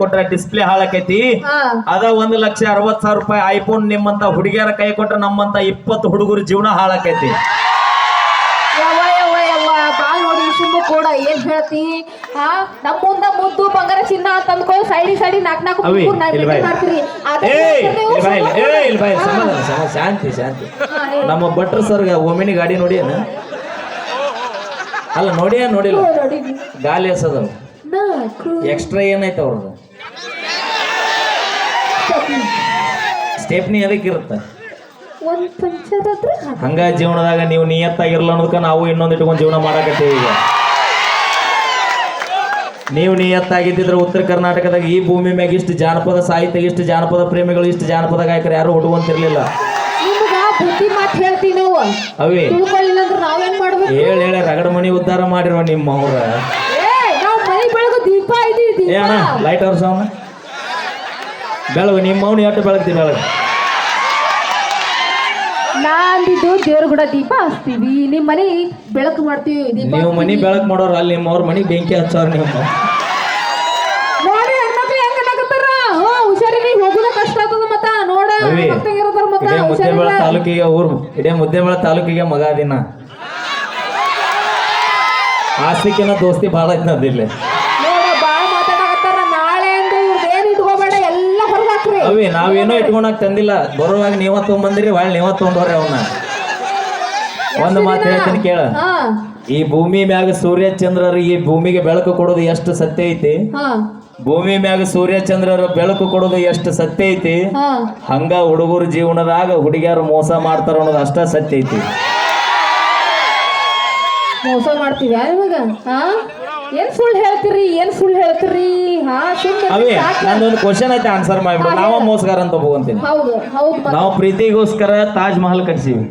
ಕೊಟ್ರ ಡಿಸ್ಪ್ಲೇ ಹಾಳಾಕೈತಿ. ಅದ ಒಂದ್ ಲಕ್ಷ ಅರವತ್ ಸಾವಿರ ರೂಪಾಯಿ ಐಫೋನ್ ನಿಮ್ಮಂತ ಹುಡುಗಿಯರ ಕೈ ಕೊಟ್ರ ನಮ್ಮಂತ ಇಪ್ಪತ್ತು ಹುಡುಗರು ಜೀವನ ಹಾಳಾಕೈತಿ. ಕೂಡ ಏನ್ ಹೇಳ್ತಿ? ಹಾ ನಮ್ಮ ಮುಂದ ಮುದ್ದು ಬಂಗಾರ ಚಿನ್ನ ತಂದ್ಕೊ ಸೈಡಿ ಸೈಡಿ ನಾಕ್ ಇಲ್ಲಿ ಮಾಡ್ತೀರಿ. ಶಾಂತಿ ಶಾಂತಿ. ನಮ್ಮ ಭಟ್ರ ಸರ್ ಒಮ್ಮಿನಿ ಗಾಡಿ ನೋಡಿ ಅಲ್ಲ ನೋಡಿ ನೋಡಿಲ್ಲ. ಗಾಲಿ ಎಸದವ್ ಎಕ್ಸ್ಟ್ರಾ ಏನೈತೆ ಅವ್ರದ್ದು? ಸ್ಟೆಪ್ನಿ ಅದಕ್ಕೆ ಇರುತ್ತೆ. ಒಂದು ಹಂಗ. ಜೀವನದಾಗ ನೀವು ನಿಯತ್ತಾಗಿರಲ್ಲ ಅನ್ನೋದಕ್ಕೆ ನಾವು ಇನ್ನೊಂದು ಇಟ್ಕೊಂಡು ಜೀವನ ಮಾಡಾಕತ್ತೀವಿ ಈಗ. ನೀವು ನಿಯತ್ತಾಗಿದ್ದಿದ್ರೆ ಉತ್ತರ ಕರ್ನಾಟಕದಾಗ ಈ ಭೂಮಿ ಮ್ಯಾಗ ಇಷ್ಟು ಜಾನಪದ ಸಾಹಿತ್ಯ ಇಷ್ಟು ಜಾನಪದ ಪ್ರೇಮಿಗಳು ಇಷ್ಟು ಜಾನಪದ ಗಾಯಕರು ಯಾರು ಹುಡುಗಂತಿರ್ಲಿಲ್ಲ ಬುದ್ಧಿ ಮಾತು ಹೇಳ್ತೀವಿ ನಾವು. ಅವೇ. ತಿಳ್ಕೊಳ್ಳಿಲ್ಲ ಅಂದ್ರೆ ನಾವೇನ್ ಮಾಡ್ಬೇಕು? ಹೇಳಿ ಹೇಳಿ ರಗಡ ಮನಿ ಉದ್ಧಾರ ಮಾಡಿರುವ ನಿಮ್ಮ ಅವ್ರ ಏ ನಾವ್ ಮನೆ ಬೆಳಗು ದೀಪ ಇದೀವಿ ಏ ಅಣ್ಣ ಲೈಟ್ ಅವ್ರ ಅವನ ಬೆಳಗು ನಿಮ್ಮ ಅವ್ನು ಎಷ್ಟು ಬೆಳಗ್ತಿ ಬೆಳಗ್ಗೆ ನಾಂದಿದ್ದು ದೇವ್ರ ಕೂಡ ದೀಪ ಹಚ್ತೀವಿ. ನಿಮ್ಮ ಮನೆ ಬೆಳಕು ಮಾಡ್ತೀವಿ ದೀಪ ನೀವು ಮನೆ ಬೆಳಕು ಮಾಡೋರು ಅಲ್ಲಿ ನಿಮ್ಮ ಅವ್ರ ಮನಿ ಬೆಂಕಿ ಹಚ್ಚೋರು ನಿಮ್ಮ ನೋಡಿ ಹೆಣ್ಮಕ್ಳು ಹೆಂಗ ನಗತ್ತಾರ ಹೋ ಹುಷಾರಿರಿ ಹೋಗುದ ಕಷ್ಟ ಆಗ್ತದ ಮತ್ತ. ನೋಡ ಅವಿ ಹೆಣ್ಮಕ್ಳಿಗಿರೋದ್ರ ಮತ್ತ? ಇಡೇ ಮುದ್ದೇಬೇಳ ಹುಷಾರಿಲ್ಲ ತಾಲೂಕಿಗೆ ಊರು. ಇಡೇ ಮುದ್ದೇಬಳ ತಾಲೂಕಿಗೆ ಮಗ ದಿನ ಆಸ್ತಿಕಿನ ದೋಸ್ತಿ ಭಾಳ ಐತಿ ನದಿಲ್ಲಿ ನಾವೇನೋ ಇಟ್ಕೊಳಕ್ ತಂದಿಲ್ಲ. ಬರುವಾಗ ನೀವ ತೊಗೊಂಬಂದಿರಿ ಒಳ್ಳೆ ನೀವ ತೊಗೊಂಡ್ರಿ ಅವನ್ನ ಒಂದು ಮಾತು ಹೇಳ್ತೀನಿ ಕೇಳ. ಈ ಭೂಮಿ ಮ್ಯಾಗ ಸೂರ್ಯ ಚಂದ್ರರು ಈ ಭೂಮಿಗೆ ಬೆಳಕು ಕೊಡೋದು ಎಷ್ಟು ಸತ್ಯ ಐತಿ? ಭೂಮಿ ಮ್ಯಾಗ ಸೂರ್ಯ ಚಂದ್ರರು ಬೆಳಕು ಕೊಡೋದು ಎಷ್ಟು ಸತ್ಯ ಐತಿ? ಹಂಗ ಹುಡುಗರ ಜೀವನದಾಗ ಹುಡುಗಿಯರು ಮೋಸ ಮಾಡ್ತಾರ ಅನ್ನೋದು ಅಷ್ಟ ಸತ್ಯ ಐತಿ. ಮೋಸ ಮಾಡ್ತೀವಿ ಏನ್ ಸುಳ್ಳು ಹೇಳ್ತೀರಿ ಏನ್ ಸುಳ್ಳು ಹೇಳ್ತೀರಿ? ಹಾ ಸುಮ್ಮನೆ ಅವೇ ನಂದೊಂದು ಕ್ವಶನ್ ಐತೆ ಆನ್ಸರ್ ಮಾಡ್ಬಿಡು. ನಾವ ಮೋಸ್ಗಾರ ಅಂತ ತಗೋಂತೀನಿ ಹೌದು ಹೌದು ಮತ್ತ್ ನಾವು ಪ್ರೀತಿಗೋಸ್ಕರ ತಾಜ್ ಮಹಲ್ ಕಟ್ಸೀವಿ.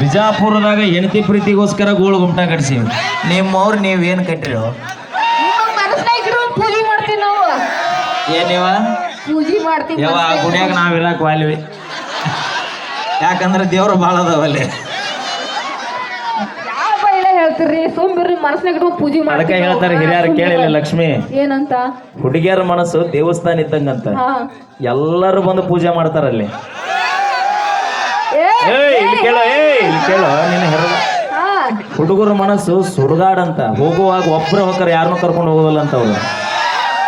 ಬಿಜಾಪುರದಾಗ ಹೆಂಡತಿ ಪ್ರೀತಿಗೋಸ್ಕರ ಗೋಳು ಗುಮ್ಟ ಕಟ್ಸೀವಿ. ನಿಮ್ಮವ್ರು ನೀವೇನು ಕಟ್ಟಿರೋ ನಿಮ್ಮ ಮನಸ್ನಾಗ ಇರೋ ಪೂಜೆ ಮಾಡ್ತೀವಿ ನಾವು. ಏನಿವ ಪೂಜೆ ಮಾಡ್ತೀವಿ ಯಾವ ಆ ಗುಡಿಯಾಗ ನಾವ್ ಇರಾಕ್ ವಾಲ್ವಿ. ಯಾಕಂದ್ರೆ ದೇವ್ರು ಭಾಳ ಅದಾವಲ್ಲಿ. ಹೇಳ್ತೀರಿ ಸೋಂಬಿರ್ರಿ ಮನಸ್ನಾಗ ಇಟ್ಕೊಂಡು ಪೂಜೆ ಅದಕ್ಕೆ ಹೇಳ್ತಾರೆ ಹಿರಿಯರು ಕೇಳಿಲ್ಲ ಲಕ್ಷ್ಮಿ. ಏನಂತ? ಹುಡುಗಿಯರ ಮನಸ್ಸು ದೇವಸ್ಥಾನ ಇದ್ದಂಗಂತ. ಹಾ. ಎಲ್ಲರೂ ಬಂದು ಪೂಜೆ ಮಾಡ್ತಾರೆ ಅಲ್ಲಿ ಏಯ್ ಇಲ್ಲಿ ಕೇಳೋ ಏಯ್. ಇಲ್ಲಿ ಕೇಳೋ ನಿನ್ನ ಹೆರ ಹಾ. ಹುಡುಗರ ಮನಸ್ಸು ಸುಡುಗಾಡಂತ. ಹೋಗುವಾಗ ಒಬ್ರು ಹೋಗ್ತಾರೆ ಯಾರನ್ನೂ ಕರ್ಕೊಂಡು ಹೋಗೋದಲ್ಲ ಅಂತ ಅವ್ರು.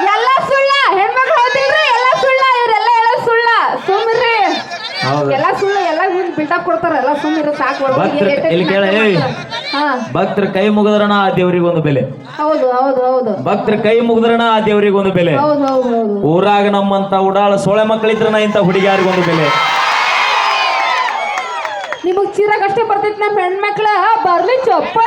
ಎಲ್ಲ ಸುಳ್ಳ ಹೆಣ್ಮಕ್ಳು ಎಲ್ಲ ಸುಳ್ಳ ಇವ್ರೆಲ್ಲ ಎಲ್ಲ ಸುಳ್ಳ. ಹೌದು. ಎಲ್ಲ ಸುಳ್ಳು ಎಲ್ಲ ಬಿಲ್ಡಪ್ ಕೊಡ್ತಾರ ಎಲ್ಲ ಸುಮ್ಮನೆ ಸಾಕು ಒಳಗೆ ಭಕ್ತರು ಇಲ್ಲಿ ಕೇಳ ಏಯ್. ಭಕ್ತರ ಕೈ ಮುಗಿದ್ರಣ ಆ ದೇವರಿಗೆ ಒಂದು ಬೆಲೆ. ಹೌದು ಹೌದು ಹೌದು. ಭಕ್ತರ ಕೈ ಮುಗಿದ್ರಣ ಆ ದೇವರಿಗೆ ಒಂದು ಬೆಲೆ. ಹೌದು ಹೌದು ಹೌದು. ಊರಾಗ ನಮ್ಮಂತ ಉಡಾಳ ಸೊಳೆ ಮಕ್ಕಳಿದ್ರನ ಇಂಥ ಹುಡುಗಿಯಾರಿಗೊಂದು ಬೆಲೆ. ನಿಮಗ್ ಚೀರಾಗ ಅಷ್ಟೇ ಬರ್ತೈತಿ ನಮ್ಮ ಹೆಣ್ಮಕ್ಳ ಬರ್ಲಿ ಚೊಪ್ಪ